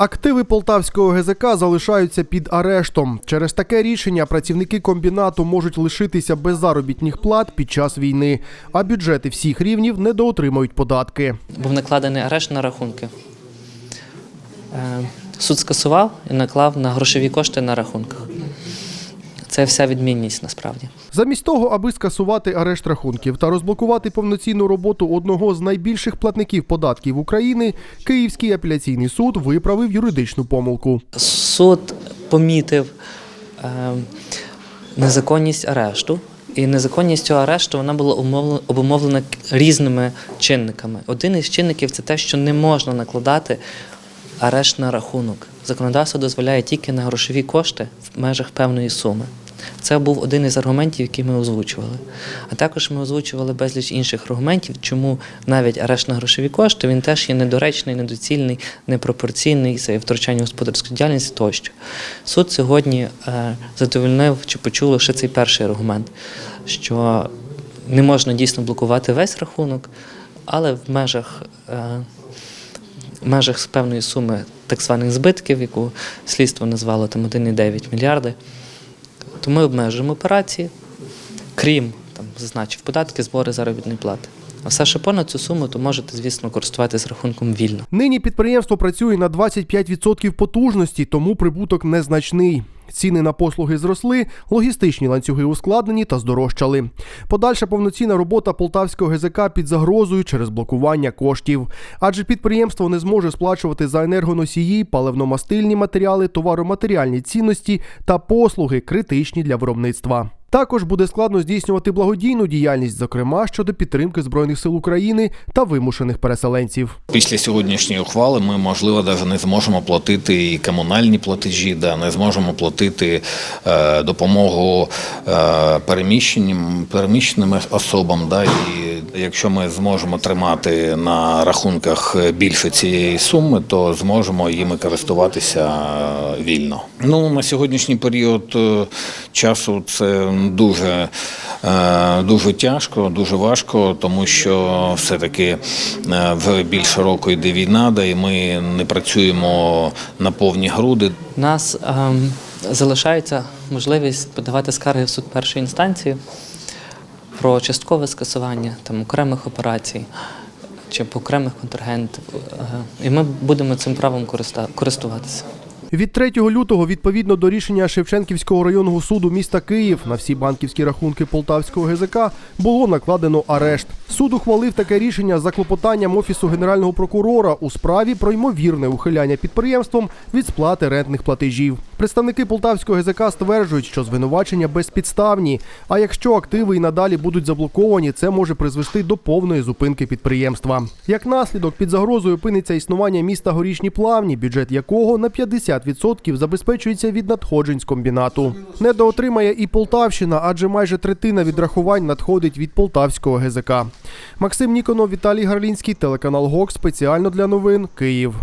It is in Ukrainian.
Активи полтавського ГЗК залишаються під арештом. Через таке рішення працівники комбінату можуть лишитися без заробітних плат під час війни, а бюджети всіх рівнів недоотримають податки. був накладений арешт на рахунки. Е, Суд скасував і наклав на грошові кошти на рахунках. Це вся відмінність насправді. Замість того, аби скасувати арешт рахунків та розблокувати повноцінну роботу одного з найбільших платників податків України, Київський апеляційний суд виправив юридичну помилку. Суд помітив е, незаконність арешту, і незаконність цього арешту вона була обумовлена різними чинниками. Один із чинників це те, що не можна накладати арешт на рахунок. Законодавство дозволяє тільки на грошові кошти в межах певної суми. Це був один із аргументів, які ми озвучували. А також ми озвучували безліч інших аргументів, чому навіть арешт на грошові кошти він теж є недоречний, недоцільний, непропорційний, це втручання в господарську діяльність тощо. Суд сьогодні е, задовольнив чи почув лише цей перший аргумент, що не можна дійсно блокувати весь рахунок, але в межах. Е, в межах певної суми так званих збитків, яку слідство назвало там 1,9 мільярди, то ми обмежуємо операції, крім там, зазначив податки, збори заробітної плати. А все, що понад цю суму, то можете, звісно, користуватися рахунком вільно. Нині підприємство працює на 25% потужності, тому прибуток незначний. Ціни на послуги зросли, логістичні ланцюги ускладнені та здорожчали. Подальша повноцінна робота полтавського ГЗК під загрозою через блокування коштів, адже підприємство не зможе сплачувати за енергоносії, паливно-мастильні матеріали, товароматеріальні цінності та послуги, критичні для виробництва. Також буде складно здійснювати благодійну діяльність, зокрема щодо підтримки збройних сил України та вимушених переселенців. Після сьогоднішньої ухвали ми, можливо, навіть не зможемо платити і комунальні платежі, да, не зможемо платити е, допомогу е, переміщеним, переміщеним особам. Да, і якщо ми зможемо тримати на рахунках більше цієї суми, то зможемо їми користуватися е, вільно. Ну, на сьогоднішній період е, часу це дуже, е, дуже тяжко, дуже важко, тому що все-таки е, вже більше року йде війна, да, і ми не працюємо на повні груди. У нас ем, залишається можливість подавати скарги в суд першої інстанції про часткове скасування там, окремих операцій чи окремих контрагентів. Е, І ми будемо цим правом користуватися. Від 3 лютого, відповідно до рішення Шевченківського районного суду міста Київ, на всі банківські рахунки Полтавського ГЗК було накладено арешт. Суд ухвалив таке рішення за клопотанням офісу генерального прокурора у справі про ймовірне ухиляння підприємством від сплати рентних платежів. Представники Полтавського ГЗК стверджують, що звинувачення безпідставні. А якщо активи і надалі будуть заблоковані, це може призвести до повної зупинки підприємства. Як наслідок, під загрозою опиниться існування міста Горішні Плавні, бюджет якого на 50% забезпечується від надходжень з комбінату. Недоотримає і Полтавщина, адже майже третина відрахувань надходить від Полтавського ГЗК. Максим Ніконов, Віталій Гарлінський, телеканал ГОК спеціально для новин Київ.